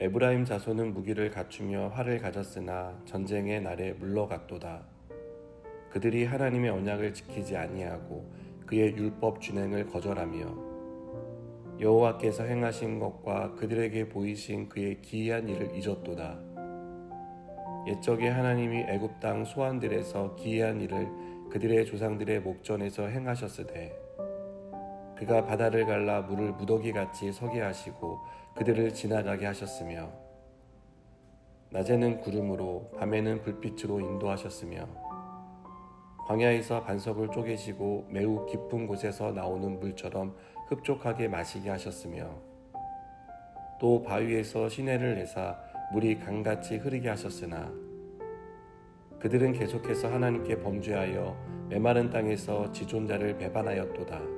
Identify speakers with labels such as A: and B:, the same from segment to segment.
A: 에브라임 자손은 무기를 갖추며 활을 가졌으나 전쟁의 날에 물러갔도다. 그들이 하나님의 언약을 지키지 아니하고 그의 율법 준행을 거절하며 여호와께서 행하신 것과 그들에게 보이신 그의 기이한 일을 잊었도다. 옛적에 하나님이 애굽 땅 소환들에서 기이한 일을 그들의 조상들의 목전에서 행하셨으되 그가 바다를 갈라 물을 무더기 같이 서게 하시고 그들을 지나가게 하셨으며 낮에는 구름으로 밤에는 불빛으로 인도하셨으며 광야에서 반석을 쪼개시고 매우 깊은 곳에서 나오는 물처럼 흡족하게 마시게 하셨으며 또 바위에서 시내를 내사 물이 강같이 흐르게 하셨으나 그들은 계속해서 하나님께 범죄하여 메마른 땅에서 지존자를 배반하였도다.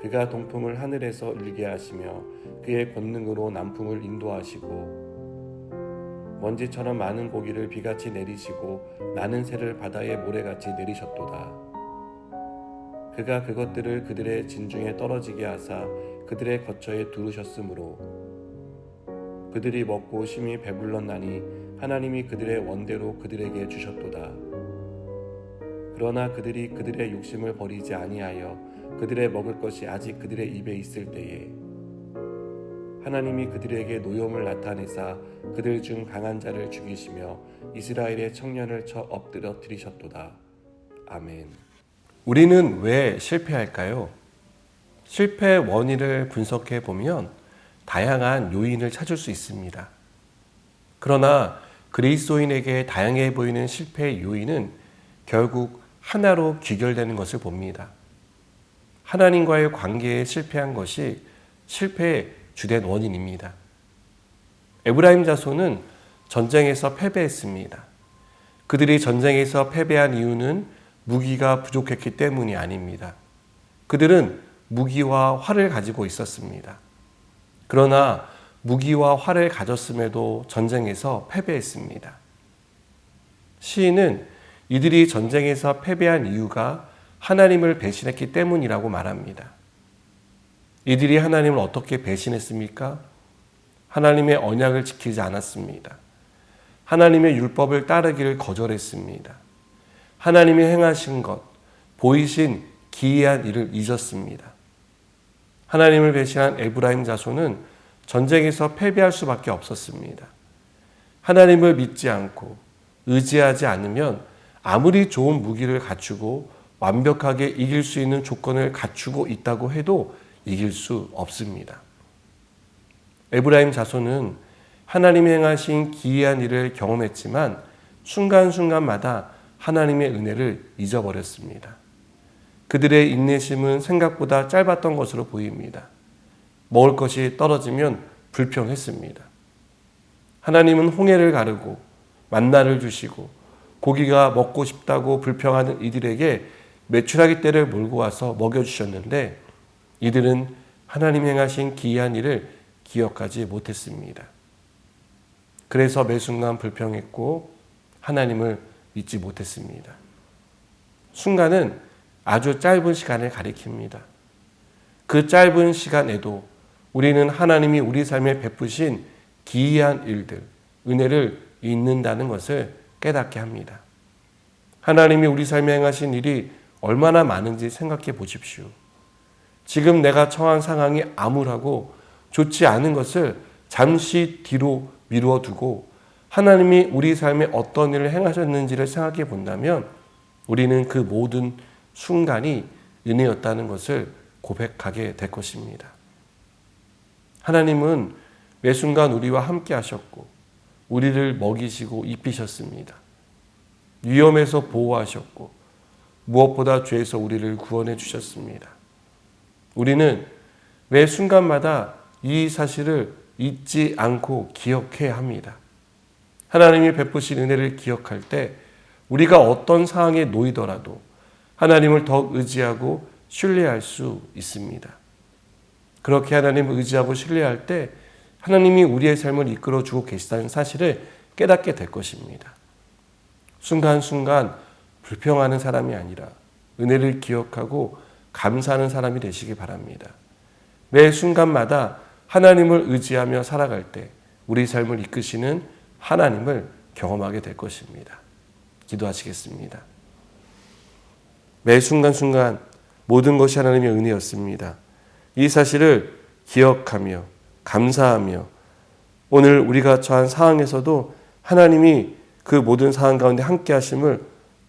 A: 그가 동풍을 하늘에서 일게 하시며 그의 권능으로 남풍을 인도하시고 먼지처럼 많은 고기를 비같이 내리시고 나는 새를 바다의 모래같이 내리셨도다. 그가 그것들을 그들의 진중에 떨어지게 하사 그들의 거처에 두르셨으므로 그들이 먹고 심히 배불렀나니 하나님이 그들의 원대로 그들에게 주셨도다. 그러나 그들이 그들의 욕심을 버리지 아니하여 그들의 먹을 것이 아직 그들의 입에 있을 때에 하나님이 그들에게 노염을 나타내사 그들 중 강한 자를 죽이시며 이스라엘의 청년을 쳐 엎드려뜨리셨도다. 아멘. 우리는 왜 실패할까요? 실패 원인을 분석해 보면 다양한 요인을 찾을 수 있습니다. 그러나 그리스도인에게 다양해 보이는 실패의 요인은 결국 하나로 귀결되는 것을 봅니다. 하나님과의 관계에 실패한 것이 실패의 주된 원인입니다. 에브라임 자손은 전쟁에서 패배했습니다. 그들이 전쟁에서 패배한 이유는 무기가 부족했기 때문이 아닙니다. 그들은 무기와 활을 가지고 있었습니다. 그러나 무기와 활을 가졌음에도 전쟁에서 패배했습니다. 시인은 이들이 전쟁에서 패배한 이유가 하나님을 배신했기 때문이라고 말합니다. 이들이 하나님을 어떻게 배신했습니까? 하나님의 언약을 지키지 않았습니다. 하나님의 율법을 따르기를 거절했습니다. 하나님이 행하신 것, 보이신 기이한 일을 잊었습니다. 하나님을 배신한 에브라임 자손은 전쟁에서 패배할 수밖에 없었습니다. 하나님을 믿지 않고 의지하지 않으면 아무리 좋은 무기를 갖추고 완벽하게 이길 수 있는 조건을 갖추고 있다고 해도 이길 수 없습니다. 에브라임 자손은 하나님이 행하신 기이한 일을 경험했지만 순간순간마다 하나님의 은혜를 잊어버렸습니다. 그들의 인내심은 생각보다 짧았던 것으로 보입니다. 먹을 것이 떨어지면 불평했습니다. 하나님은 홍해를 가르고 만나를 주시고 고기가 먹고 싶다고 불평하는 이들에게 메추라기 떼를 몰고 와서 먹여주셨는데 이들은 하나님 행하신 기이한 일을 기억하지 못했습니다. 그래서 매 순간 불평했고 하나님을 믿지 못했습니다. 순간은 아주 짧은 시간을 가리킵니다. 그 짧은 시간에도 우리는 하나님이 우리 삶에 베푸신 기이한 일들, 은혜를 잊는다는 것을 깨닫게 합니다. 하나님이 우리 삶에 행하신 일이 얼마나 많은지 생각해 보십시오. 지금 내가 처한 상황이 암울하고 좋지 않은 것을 잠시 뒤로 미루어 두고 하나님이 우리 삶에 어떤 일을 행하셨는지를 생각해 본다면 우리는 그 모든 순간이 은혜였다는 것을 고백하게 될 것입니다. 하나님은 매 순간 우리와 함께 하셨고 우리를 먹이시고 입히셨습니다. 위험에서 보호하셨고 무엇보다 죄에서 우리를 구원해 주셨습니다. 우리는 매 순간마다 이 사실을 잊지 않고 기억해야 합니다. 하나님이 베푸신 은혜를 기억할 때 우리가 어떤 상황에 놓이더라도 하나님을 더 의지하고 신뢰할 수 있습니다. 그렇게 하나님을 의지하고 신뢰할 때 하나님이 우리의 삶을 이끌어 주고 계시다는 사실을 깨닫게 될 것입니다. 순간순간 불평하는 사람이 아니라 은혜를 기억하고 감사하는 사람이 되시기 바랍니다. 매 순간마다 하나님을 의지하며 살아갈 때 우리 삶을 이끄시는 하나님을 경험하게 될 것입니다. 기도하시겠습니다. 매 순간순간 모든 것이 하나님의 은혜였습니다. 이 사실을 기억하며 감사하며 오늘 우리가 처한 상황에서도 하나님이 그 모든 상황 가운데 함께 하심을